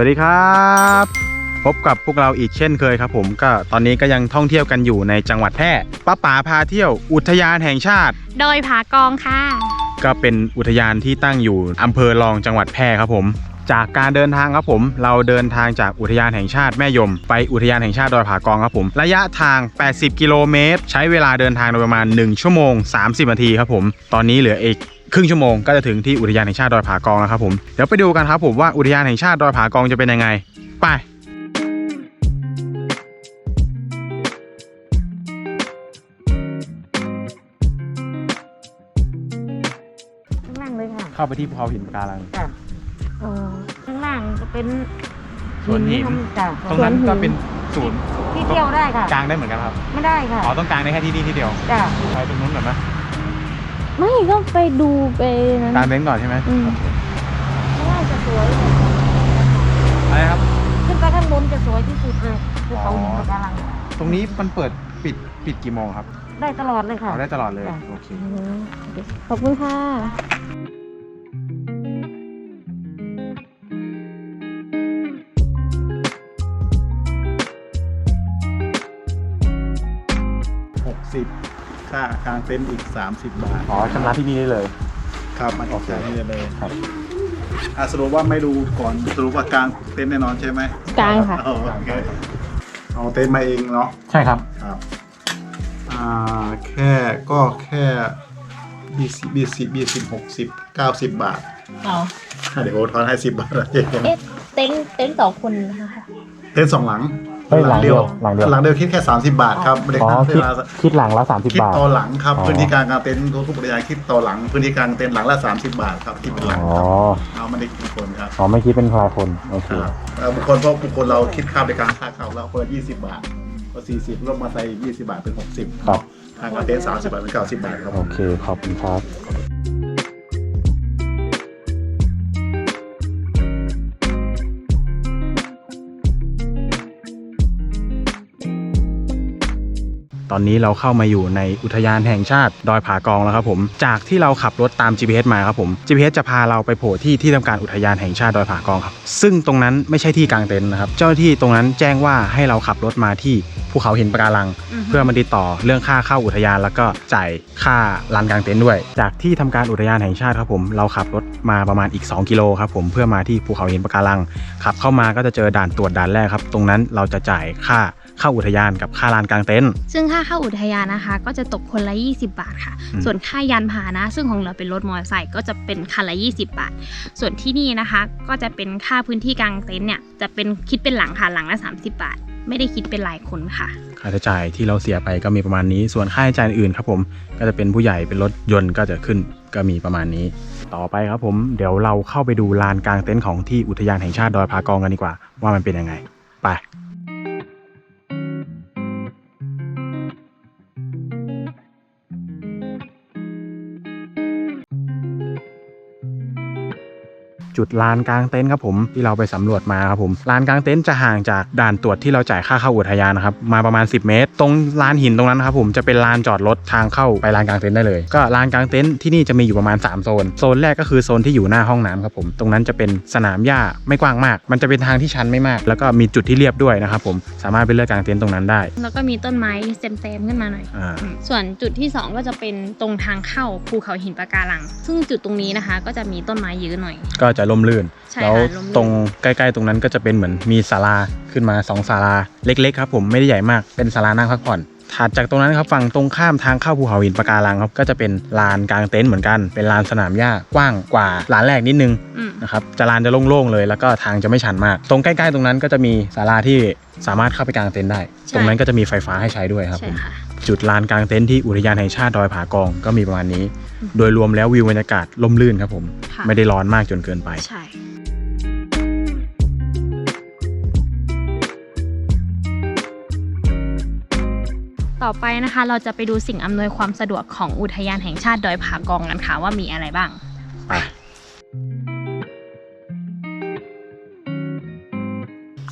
วัสดีครับ พบกับพวกเราอีกเช่นเคยครับ ผมก็ตอนนี้ก็ยังท่องเที่ยวกันอยู่ในจังหวัดแพร่ป้าป๋าพาเที่ยวอุทยานแห่งชาติ โดยผากองค่ะ ก็เป็นอุทยานที่ตั้งอยู่อำเภอรองจังหวัดแพร่ครับผม จากการเดินทางครับผม เราเดินทางจากอุทยานแห่งชาติแม่ยม ไปอุทยานแห่งชาติดอยผากองครับผม ระยะทาง 80 กิโลเมตร ใช้เวลาเดินทางโดยประมาณ 1 ชั่วโมง 30นาทีครับผม ตอนนี้เหลืออีก ครึ่งชั่วโมงก็จะถึงที่อุทยานแห่งชาติดอยผากองแล้วครับผมเดี๋ยวไปดูกันครับผมว่าอุทยานแห่งชาติดอยผากองจะเป็นยังไง ไปข้างล่างเลยค่ะเข้าไปที่ภูเขาหินปะการัง จ้ะเอ่อข้างล่างจะเป็นสวนหิน จ้ะตรงนั้นก็เป็นศูนย์ที่เที่ยวได้ค่ะกลางได้เหมือนกันครับไม่ได้ค่ะอ๋อต้องกลางได้แค่ที่นี่ที่เดียวจ้ะไปตรงนู้นก่อนนะ ไม่ก็ไปดูไปนั้นกลางเต็นท์ก่อนใช่ไหมอืมข้างล่างจะสวยอะไรครับ ขึ้นไปข้างบนจะสวยที่สุดเลยภูเขาหินปะการังตรงนี้มันเปิดปิดปิดกี่โมงครับได้ตลอดเลยค่ะ เอาได้ตลอดเลย จ้ะ โอเค อืมขอบคุณค่ะากลางเต็นท์อีก 30 บาท อ๋อชำระที่นี่ได้เลย ครับมันออกจากนี่เลยครับ อะสรุปว่าไม่ดูก่อนสรุปว่ากลางเต็นท์แน่นอนใช่ไหมกลางค่ะเอาโอเคเอาเต็นท์มาเองเนาะ ใช่ครับ ครับ อ่า แค่ก็แค่บีสิบีสิบีสิบหกสิบเก้าสิบบาทอ๋อเดี๋ยวโอทอนให้สิบบาทเอ๊ะเต็นท์เต็นท์สองคนนะคะเต็นท์สองหลัง เฮ้ยหลังเดียวหลังเดียว หลังเดียวคิดแค่ 30 บาทครับไม่ได้อ๋อค่าคิดเวลาคิดหลังละ30คิดบาท ต่อหลังครับอ๋อ พื้นที่การกางเต็นท์ทุกๆบริการคิดต่อหลังพื้นที่การเต็นท์หลังละ30 บาทครับคิดเป็นหลังอ๋อครับเอาไม่ได้คิดคนครับอ๋อไม่คิดเป็นรายคนโอเคครับเอ่อบุคคลเพราะบุคคลเราคิดค่าบริการค่าเข้าเราเปิด20 บาทพอ40ลดมาใส่20 บาทเป็น 60ครับทางกางเต็นท์30 บาทเป็น 90 บาทครับ โอเคขอบคุณครับ ตอนนี้เราเข้ามาอยู่ในอุทยานแห่งชาติดอยผากองแล้วครับผมจากที่เราขับรถตาม GPS มาครับผม GPS จะพาเราไปโผล่ที่ที่ทำการอุทยานแห่งชาติดอยผากองครับ ซึ่งตรงนั้นไม่ใช่ที่กลางเต็นท์นะครับ เจ้าหน้าที่ตรงนั้นแจ้งว่าให้เราขับรถมาที่ภูเขาหินปะการังอือฮึเพื่อมาติดต่อเรื่องค่าเข้าอุทยานแล้วก็จ่ายค่าลานกลางเต็นท์ด้วย จากที่ทำการอุทยานแห่งชาติครับผมเราขับรถมาประมาณอีก 2 กิโลครับผมเพื่อมาที่ภูเขาหินปะการังขับเข้ามาก็จะเจอด่านตรวจด่านแรกครับ ตรงนั้นเราจะจ่ายค่า เข้าอุทยานกับค่าลานกลางเต็นท์ซึ่งค่าเข้าอุทยานนะคะ ก็จะตกคนละ 20 บาทค่ะอืมส่วนค่ายานพาหนะ ซึ่งของเราเป็นรถมอเตอร์ไซค์ก็จะเป็นคันละ 20 บาท ส่วนที่นี่นะคะ ก็จะเป็นค่าพื้นที่กลางเต็นท์เนี่ยจะเป็นคิดเป็นหลังค่ะหลังละ 30 บาท ไม่ได้คิดเป็นรายคนค่ะ ค่าใช้จ่ายที่เราเสียไปก็มีประมาณนี้ ส่วนค่าใช้จ่ายอื่นครับผมก็จะเป็นผู้ใหญ่เป็นรถยนต์ก็จะขึ้นก็มีประมาณนี้ ต่อไปครับผมเดี๋ยวเราเข้าไปดูลานกลางเต็นท์ของที่อุทยานแห่งชาติดอยผากองกันดีกว่า ว่ามันเป็นยังไง ไป จุดลานกลางเต็นท์ครับผมที่เราไปสำรวจมาครับผมลานกลางเต็นท์จะห่างจากด่านตรวจที่เราจ่ายค่าเข้าอุทยานนะครับมาประมาณ 10 เมตร ตรงลานหินตรงนั้นนะครับผมจะเป็นลานจอดรถทางเข้าไปลานกลางเต็นท์ได้เลย ก็ลานกลางเต็นท์ที่นี่จะมีอยู่ประมาณ 3 โซน โซนแรกก็คือโซนที่อยู่หน้าห้องน้ำครับผมตรงนั้นจะเป็นสนามหญ้าไม่กว้างมาก มันจะเป็นทางที่ชันไม่มาก แล้วก็มีจุดที่เรียบด้วยนะครับผมสามารถไปเลือกกลางเต็นท์ตรงนั้นได้ แล้วก็มีต้นไม้เต็มๆขึ้นมาหน่อย อ่า ส่วนจุดที่ 2 ก็จะเป็นตรงทางเข้าภูเขาหินปะการัง ซึ่งจุดตรงนี้นะคะ ก็จะมีต้นไม้เยอะหน่อย ก็จะล่มลื่น ใช่แล้วค่ะร่มรื่น ตรงใกล้ๆตรงนั้นก็จะเป็นเหมือนมีศาลาขึ้นมาสองศาลาเล็กๆครับผมไม่ได้ใหญ่มากเป็นศาลานั่งพักผ่อนถัดจากตรงนั้นครับฝั่งตรงข้ามทางเข้าภูเขาหินปะการังครับก็จะเป็นลานกลางเต็นท์เหมือนกันเป็นลานสนามหญ้ากว้างกว่าลานแรกนิดนึง อืม นะครับจะลานจะโล่งๆเลย แล้วก็ทางจะไม่ชันมาก ตรงใกล้ๆตรงนั้นก็จะมีศาลาที่สามารถเข้าไปกางเต็นท์ได้ ใช่ ตรงนั้นก็จะมีไฟฟ้าให้ใช้ด้วยครับผใช่มค่ะ จุดลานกลางเต็นท์ที่อุทยานแห่งชาติดอยผากองก็มีประมาณนี้อืม โดยรวมแล้ววิวบรรยากาศล่มลื่นครับผม ค่ะ ไม่ได้ร้อนมากจนเกินไป ใช่ ต่อไปนะคะเราจะไปดูสิ่งอำนวยความสะดวกของอุทยานแห่งชาติดอยผากองกันค่ะว่ามีอะไรบ้าง ไป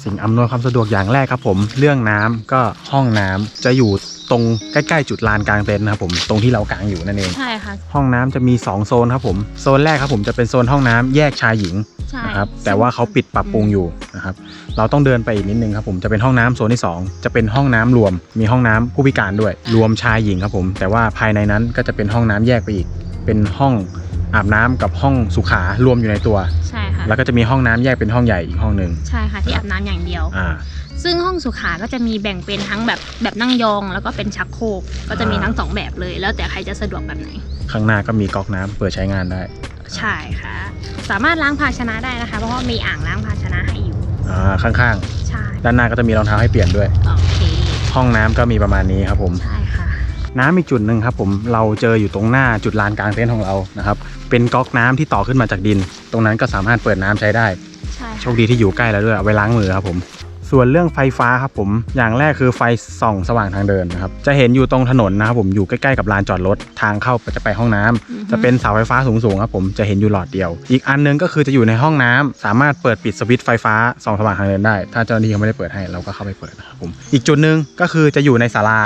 สิ่งอำนวยความสะดวกอย่างแรกครับผมเรื่องน้ำก็ห้องน้ำจะอยู่ตรงใกล้ๆจุดลานกลางเต็นท์นะครับผมตรงที่เรากางอยู่นั่นเองใช่ค่ะห้องน้ำจะมี 2 โซนครับผมโซนแรกครับผมจะเป็นโซนห้องน้ำแยกชายหญิงใช่นะครับแต่ว่าเขาปิดปรับปรุงอยู่นะครับเราต้องเดินไปอีกนิดนึงครับผมจะเป็นห้องน้ำโซนที่ 2 จะเป็นห้องน้ำรวม มีห้องน้ำผู้พิการด้วย รวมชายหญิงครับผม แต่ว่าภายในนั้นก็จะเป็นห้องน้ำแยกไปอีก เป็นห้องอาบน้ำกับห้องสุขารวมอยู่ในตัวใช่ค่ะ แล้วก็จะมีห้องน้ำแยกเป็นห้องใหญ่อีกห้องหนึ่งใช่ค่ะที่อาบน้ำอย่างเดียวอ่าซึ่งห้องสุขาก็จะมีแบ่งเป็นทั้งแบบแบบนั่งยองแล้วก็เป็นชักโครกก็จะมีอ่าทั้งสองแบบเลย แล้วแต่ใครจะสะดวกแบบไหน ข้างหน้าก็มีก๊อกน้ำเปิดใช้งานได้ ใช่ค่ะ สามารถล้างภาชนะได้นะคะ เพราะว่ามีอ่างล้างภาชนะให้อยู่อ่าข้างใช่ๆด้านหน้าก็จะมีรองเท้าให้เปลี่ยนด้วยโอเคห้องน้ำก็มีประมาณนี้ครับผมใช่ค่ะ น้ำอีกจุดหนึ่งครับผมเราเจออยู่ตรงหน้าจุดลานกลางเต็นท์ของเรานะครับเป็นก๊อกน้ำที่ต่อขึ้นมาจากดิน ตรงนั้นก็สามารถเปิดน้ำใช้ได้ใช่โชค่ะคดีที่อยู่ใกล้แล้วด้วยเอาไว้ล้างมือครับผม ส่วนเรื่องไฟฟ้าครับผมอย่างแรกคือไฟส่องสว่างทางเดินนะครับจะเห็นอยู่ตรงถนนนะครับผมอยู่ใกล้ๆกับลานจอดรถทางเข้าจะไปห้องน้ำอือฮึจะเป็นเสาไฟฟ้าสูงๆครับผมจะเห็นอยู่หลอดเดียว อีกอันหนึงก็คือจะอยู่ในห้องน้ำสามารถเปิดปิดสวิตช์ไฟฟ้าส่องสว่างทางเดินได้ ถ้าเจ้าหน้าที่เขาไม่ได้เปิดให้เราก็เข้าไปเปิดนะครับผมอีกจุดหนึ่งก็คือจะอยู่ในศาลา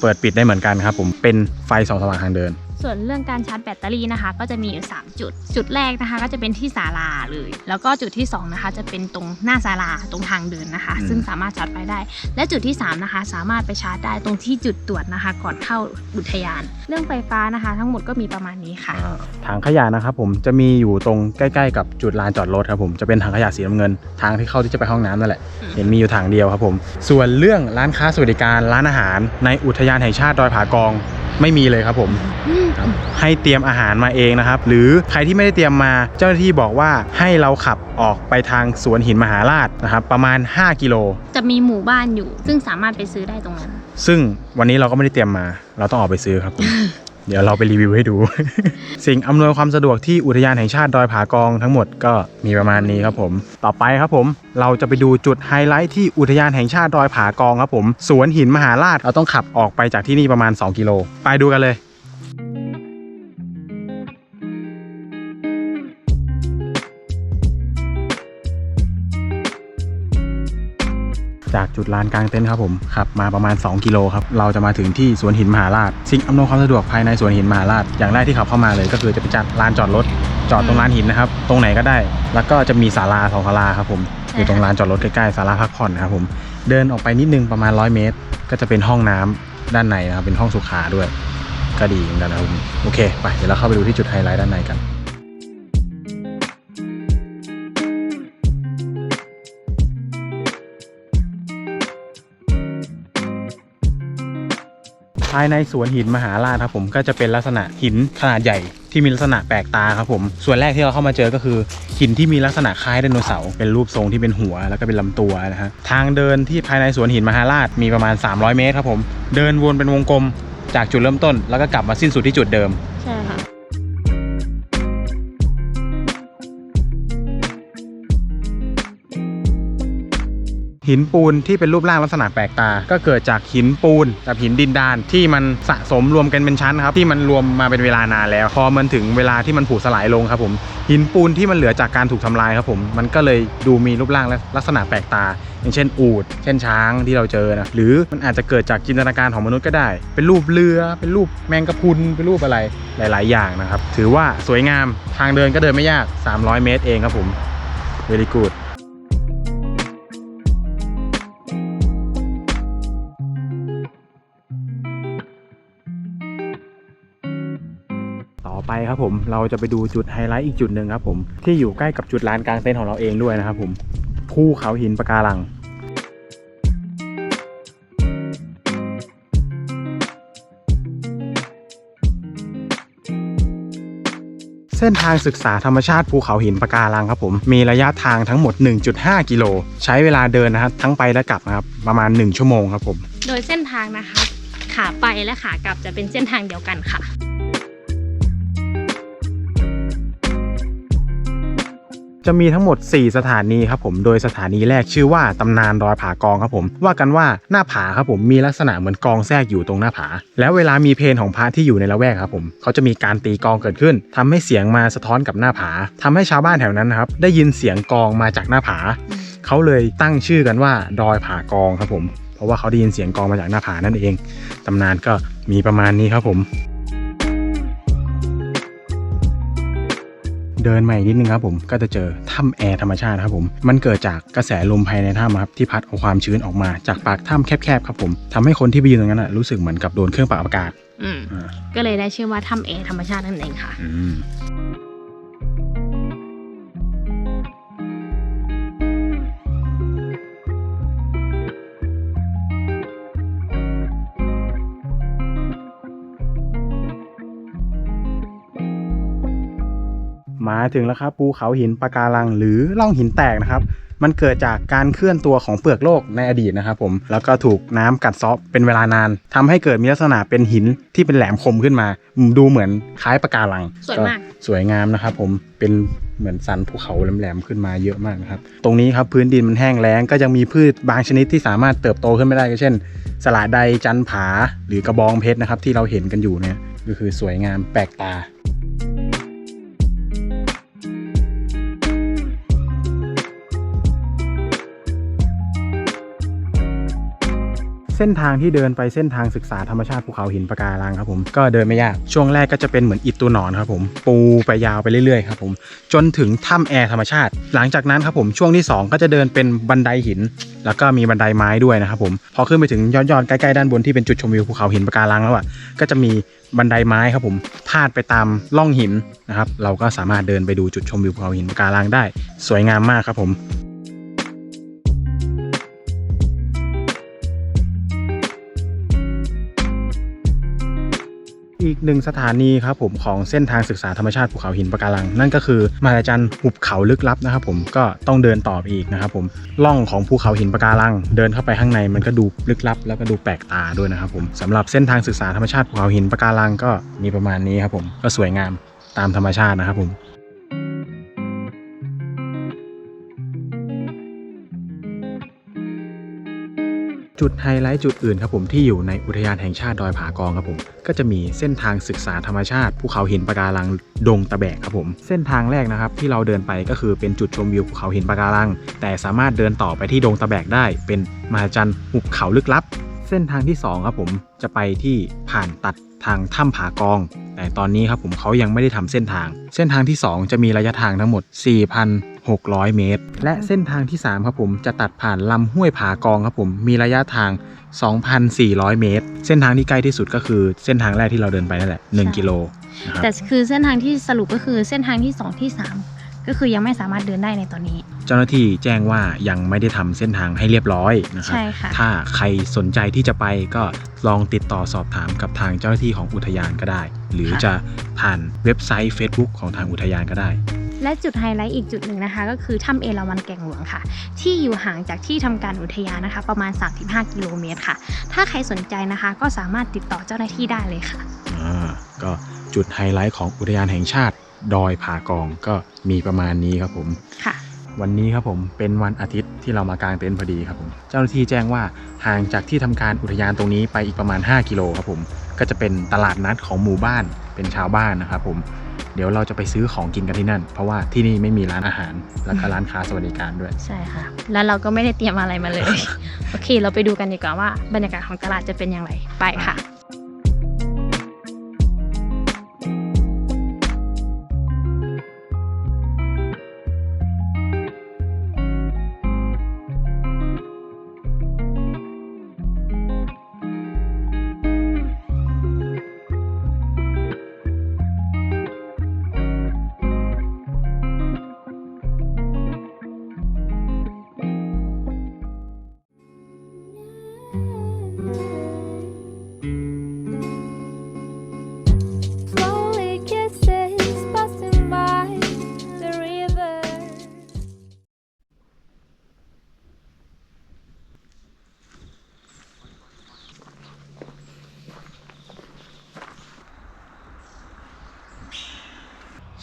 เปิดปิดได้เหมือนกันครับผมเป็นไฟส่องสว่างทางเดิน ส่วนเรื่องการชาร์จแบตเตอรี่นะคะ ก็จะมีอยู่ 3 จุด จุดแรกนะคะ ก็จะเป็นที่ศาลาเลย แล้วก็จุดที่2นะคะจะเป็นตรงหน้าศาลาตรงทางเดินนะคะอืมซึ่งสามารถชาร์จไฟได้ และจุดที่3นะคะสามารถไปชาร์จได้ตรงที่จุดตรวจนะคะ ก่อนเข้าอุทยาน เรื่องไฟฟ้านะคะ ทั้งหมดก็มีประมาณนี้ค่ะอ่าถังขยะนะครับผมจะมีอยู่ตรงใกล้ ๆ กับจุดลานจอดรถครับผมจะเป็นถังขยะสีน้ำเงิน ทางที่เข้าที่จะไปห้องน้ำนั่นแหละอืมเห็นมีอยู่ถังเดียวครับผม ส่วนเรื่องร้านค้าสวัสดิการร้านอาหาร ในอุทยานแห่งชาติดอยผากอง ไม่มีเลยครับผมครับให้เตรียมอาหารมาเองนะครับ หรือใครที่ไม่ได้เตรียมมาเจ้าหน้าที่บอกว่าให้เราขับออกไปทางสวนหินมหาราชนะครับ ประมาณ 5 กิโล จะมีหมู่บ้านอยู่ ซึ่งสามารถไปซื้อได้ตรงนั้น ซึ่งวันนี้เราก็ไม่ได้เตรียมมา เราต้องออกไปซื้อครับผม เดี๋ยวเราไปรีวิวให้ดู สิ่งอำนวยความสะดวกที่อุทยานแห่งชาติดอยผากองทั้งหมดก็มีประมาณนี้ครับผม ต่อไปครับผม เราจะไปดูจุดไฮไลท์ที่อุทยานแห่งชาติดอยผากองครับผม สวนหินมหาราชเราต้องขับออกไปจากที่นี่ประมาณ 2 กิโล ไปดูกันเลย จากจุดลานกลางเต็นท์ครับผมขับมาประมาณ 2 กิโลครับเราจะมาถึงที่สวนหินมหาราชสิ่งอำนวยความสะดวกภายในสวนหินมหาราชอย่างแรกที่ขับเข้ามาเลย ก็คือจะไปจัดลานจอดรถจอดตรงลานหินนะครับ ตรงไหนก็ได้ แล้วก็จะมีศาลาสองศาลาครับผมอยู่ตรงลานจอดรถใกล้ๆศาลาพักผ่อนนะครับผมเดินออกไปนิดนึงประมาณ 100 เมตร ก็จะเป็นห้องน้ำด้านในนะครับเป็นห้องสุขาด้วย ก็ดีเหมือนกันนะครับผมโอเค ไปเดี๋ยวเราเข้าไปดูที่จุดไฮไลท์ด้านในกันายในสวนหินมหาราชครับผมก็จะเป็นลักษณะหินขนาดใหญ่ที่มีลักษณะแปลกตาครับผมส่วนแรกที่เราเข้ามาเจอก็คือหินที่มีลักษณะคล้ายไดโนเสาร์เป็นรูปทรงที่เป็นหัวแล้วก็เป็นลำตัวนะฮะทางเดินที่ภายในสวนหินมหาราชมีประมาณ 300 เมตรครับผมเดินวนเป็นวงกลมจากจุดเริ่มต้น แล้วก็กลับมาสิ้นสุดที่จุดเดิมใช่ค่ะ หินปูนที่เป็นรูปร่างลักษณะแปลกตา ก็เกิดจากหินปูนกับหินดินดานที่มันสะสมรวมกันเป็นชั้นครับที่มันรวมมาเป็นเวลานานแล้ว พอมันถึงเวลาที่มันผุสลายลงครับผมหินปูนที่มันเหลือจากการถูกทำลายครับผมมันก็เลยดูมีรูปร่างและลักษณะแปลกตา อย่างเช่น อูดเช่นช้างที่เราเจอนะหรือมันอาจจะเกิดจากจินตนาการของมนุษย์ก็ได้ เป็นรูปเรือ เป็นรูปแมงกะพรุนเป็นรูปอะไรหลาย ๆ อย่างนะครับถือว่าสวยงามทางเดินก็เดินไม่ยาก 300 เมตรเองครับผม very good ครับผมเราจะไปดูจุดไฮไลท์อีกจุดหนึ่งครับผมที่อยู่ใกล้กับจุดลานกลางเต็นท์ของเราเองด้วยนะครับผมภูเขาหินปะการังเส้นทางศึกษาธรรมชาติภูเขาหินปะการังครับผม มีระยะทางทั้งหมด 1.5 กิโล ใช้เวลาเดินนะครับทั้งไปและกลับนะครับประมาณ 1 ชั่วโมงครับผม โดยเส้นทางนะคะ ขาไปและขากลับจะเป็นเส้นทางเดียวกันค่ะ จะมีทั้งหมด 4 สถานีครับผมโดยสถานีแรกชื่อว่าตำนานดอยผากองครับผม ว่ากันว่าหน้าผาครับผมมีลักษณะเหมือนกองแทรกอยู่ตรงหน้าผา แล้วเวลามีเพลงของพระที่อยู่ในละแวกครับผมเขาจะมีการตีกองเกิดขึ้นทำให้เสียงมาสะท้อนกับหน้าผาทำให้ชาวบ้านแถวนั้นครับได้ยินเสียงกองมาจากหน้าผาเขาเลยตั้งชื่อกันว่าดอยผากองครับผมเพราะว่าเขาได้ยินเสียงกองมาจากหน้าผานั่นเองตำนานก็มีประมาณนี้ครับผม เดินมาอีกนิดนึงครับผมก็จะเจอถ้ำแอร์ธรรมชาติครับผมมันเกิดจากกระแสลมภายในถ้ำครับที่พัดเอาความชื้นออกมาจากปากถ้ำแคบๆครับผมทำให้คนที่ไปยืนตรงนั้นนะรู้สึกเหมือนกับโดนเครื่องปรับอากาศอืมอ่าก็เลยได้ชื่อว่าถ้ำแอร์ธรรมชาตินั่นเองค่ะ มมาถึงแล้วครับภูเขาหินปะการังหรือล่องหินแตกนะครับ มันเกิดจากการเคลื่อนตัวของเปลือกโลกในอดีตนะครับผมแล้วก็ถูกน้ำกัดเซาะเป็นเวลานานทำให้เกิดมีลักษณะเป็นหินที่เป็นแหลมคมขึ้นมาอืมดูเหมือนคล้ายปะการังสวยมากสวยงามนะครับผมเป็นเหมือนสันภูเขาแหลมๆขึ้นมาเยอะมากนะครับ ตรงนี้ครับพื้นดินมันแห้งแล้ง ก็ยังมีพืชบางชนิดที่สามารถเติบโตขึ้นไม่ได้ก็เช่น สละใดจันผา หรือกระบองเพชรนะครับที่เราเห็นกันอยู่เนี่ยก็คือสวยงามแปลกตา เส้นทางที่เดินไปเส้นทางศึกษาธรรมชาติภูเขาหินปะการังครับผมก็เดินไม่ยากช่วงแรกก็จะเป็นเหมือนอิฐตัวหนอนครับผมปูไปยาวไปเรื่อยๆครับผมจนถึงถ้ำแอร์ธรรมชาติ หลังจากนั้นครับผมช่วงที่ 2 ก็จะเดินเป็นบันไดหิน แล้วก็มีบันไดไม้ด้วยนะครับผมพอขึ้นไปถึงยอดๆใกล้ๆด้านบนที่เป็นจุดชมวิวภูเขาหินปะการังแล้วอะก็จะมีบันไดไม้ครับผมพาดไปตามล่องหินนะครับเราก็สามารถเดินไปดูจุดชมวิวภูเขาหินปะการังได้ สวยงามมากครับผม อีกหนึ่งสถานีครับผมของเส้นทางศึกษาธรรมชาติภูเขาหินปะการัง นั่นก็คือมหาจันทร์หุบเขาลึกลับนะครับผมก็ต้องเดินต่อไปอีกนะครับผมล่องของภูเขาหินปะการัง เดินเข้าไปข้างในมันก็ดูลึกลับ แล้วก็ดูแปลกตาด้วยนะครับผมสำหรับเส้นทางศึกษาธรรมชาติภูเขาหินปะการังก็มีประมาณนี้ครับผมก็สวยงามตามธรรมชาตินะครับผม จุดไฮไลท์จุดอื่นครับผมที่อยู่ในอุทยานแห่งชาติดอยผากองครับผมก็จะมีเส้นทางศึกษาธรรมชาติภูเขาหินปะการังดงตะแบกครับผม เส้นทางแรกนะครับที่เราเดินไปก็คือเป็นจุดชมวิวภูเขาหินปะการัง แต่สามารถเดินต่อไปที่ดงตะแบกได้ เป็นมหาจันทร์หุบเขาลึกลับ เส้นทางที่สองครับผมจะไปที่ผ่านตัดทางถ้ำผากอง แต่ตอนนี้ครับผมเขายังไม่ได้ทำเส้นทาง เส้นทางที่ 2 จะมีระยะทางทั้งหมด 4,600 เมตร และเส้นทางที่ 3 ครับผมจะตัดผ่านลำห้วยผากองครับผมมีระยะทาง 2,400 เมตร เส้นทางที่ใกล้ที่สุดก็คือเส้นทางแรกที่เราเดินไปนั่นแหละ 1 กิโลนะครับแต่คือเส้นทางที่สรุปก็คือเส้นทางที่สองที่สามก็คือยังไม่สามารถเดินได้ในตอนนี้ เจ้าหน้าที่แจ้งว่ายังไม่ได้ทำเส้นทางให้เรียบร้อยนะครับใช่ค่ะถ้าใครสนใจที่จะไปก็ลองติดต่อสอบถามกับทางเจ้าหน้าที่ของอุทยานก็ได้ หรือค่ะจะผ่านเว็บไซต์ Facebook ของทางอุทยานก็ได้ และจุดไฮไลท์อีกจุดหนึ่งนะคะ ก็คือถ้ำเอราวัณแก่งหลวงค่ะ ที่อยู่ห่างจากที่ทำการอุทยานนะคะ ประมาณ 35 กิโลเมตรค่ะ ถ้าใครสนใจนะคะก็สามารถติดต่อเจ้าหน้าที่ได้เลยค่ะอ่าก็จุดไฮไลท์ของอุทยานแห่งชาติ ดอยผากองก็มีประมาณนี้ครับผมค่ะวันนี้ครับผมเป็นวันอาทิตย์ที่เรามากางเต็นท์พอดีครับผมเจ้าหน้าที่แจ้งว่าห่างจากที่ทำการอุทยานตรงนี้ไปอีกประมาณ 5 กิโลครับผมก็จะเป็นตลาดนัดของหมู่บ้านเป็นชาวบ้านนะครับผม เดี๋ยวเราจะไปซื้อของกินกันที่นั่น เพราะว่าที่นี่ไม่มีร้านอาหาร แล้วก็ร้านค้าสวัสดิการด้วย ใช่ค่ะ แล้วเราก็ไม่ได้เตรียมอะไรมาเลย โอเค เราไปดูกันดีกว่าว่าบรรยากาศของตลาดจะเป็นอย่างไร ไปค่ะ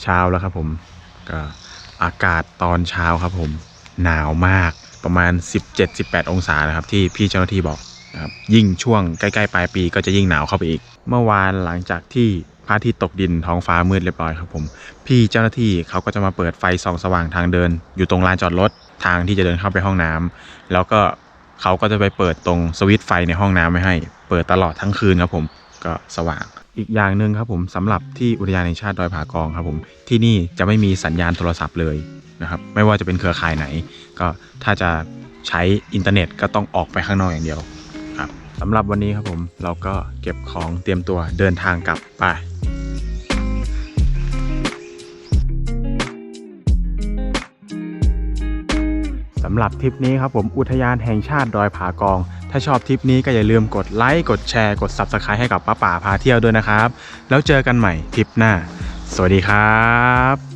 เช้าแล้วครับผมก็อากาศตอนเช้าครับผมหนาวมากประมาณ 17-18 องศานะครับที่พี่เจ้าหน้าที่บอกนะครับยิ่งช่วงใกล้ๆปลายปีก็จะยิ่งหนาวเข้าไปอีก เมื่อวานหลังจากที่พระอาทิตย์ตกดินท้องฟ้ามืดเรียบร้อยครับผม พี่เจ้าหน้าที่เขาก็จะมาเปิดไฟส่องสว่างทางเดิน อยู่ตรงลานจอดรถทางที่จะเดินเข้าไปห้องน้ำแล้วก็เขาก็จะไปเปิดตรงสวิตช์ไฟในห้องน้ำไว้ให้ เปิดตลอดทั้งคืนครับผมก็สว่าง อีกอย่างหนึ่งครับผมสำหรับที่อุทยานแห่งชาติดอยผากองครับผมที่นี่จะไม่มีสัญญาณโทรศัพท์เลยนะครับไม่ว่าจะเป็นเครือข่ายไหน ก็ถ้าจะใช้อินเทอร์เน็ตก็ต้องออกไปข้างนอกอย่างเดียวครับสำหรับวันนี้ครับผมเราก็เก็บของเตรียมตัวเดินทางกลับไปสำหรับทริปนี้ครับผมอุทยานแห่งชาติดอยผากอง ถ้าชอบทริปนี้ก็อย่าลืมกดไลค์กดแชร์กด Subscribe ให้กับป้าป่าพาเที่ยวด้วยนะครับ แล้วเจอกันใหม่ทริปหน้า สวัสดีครับ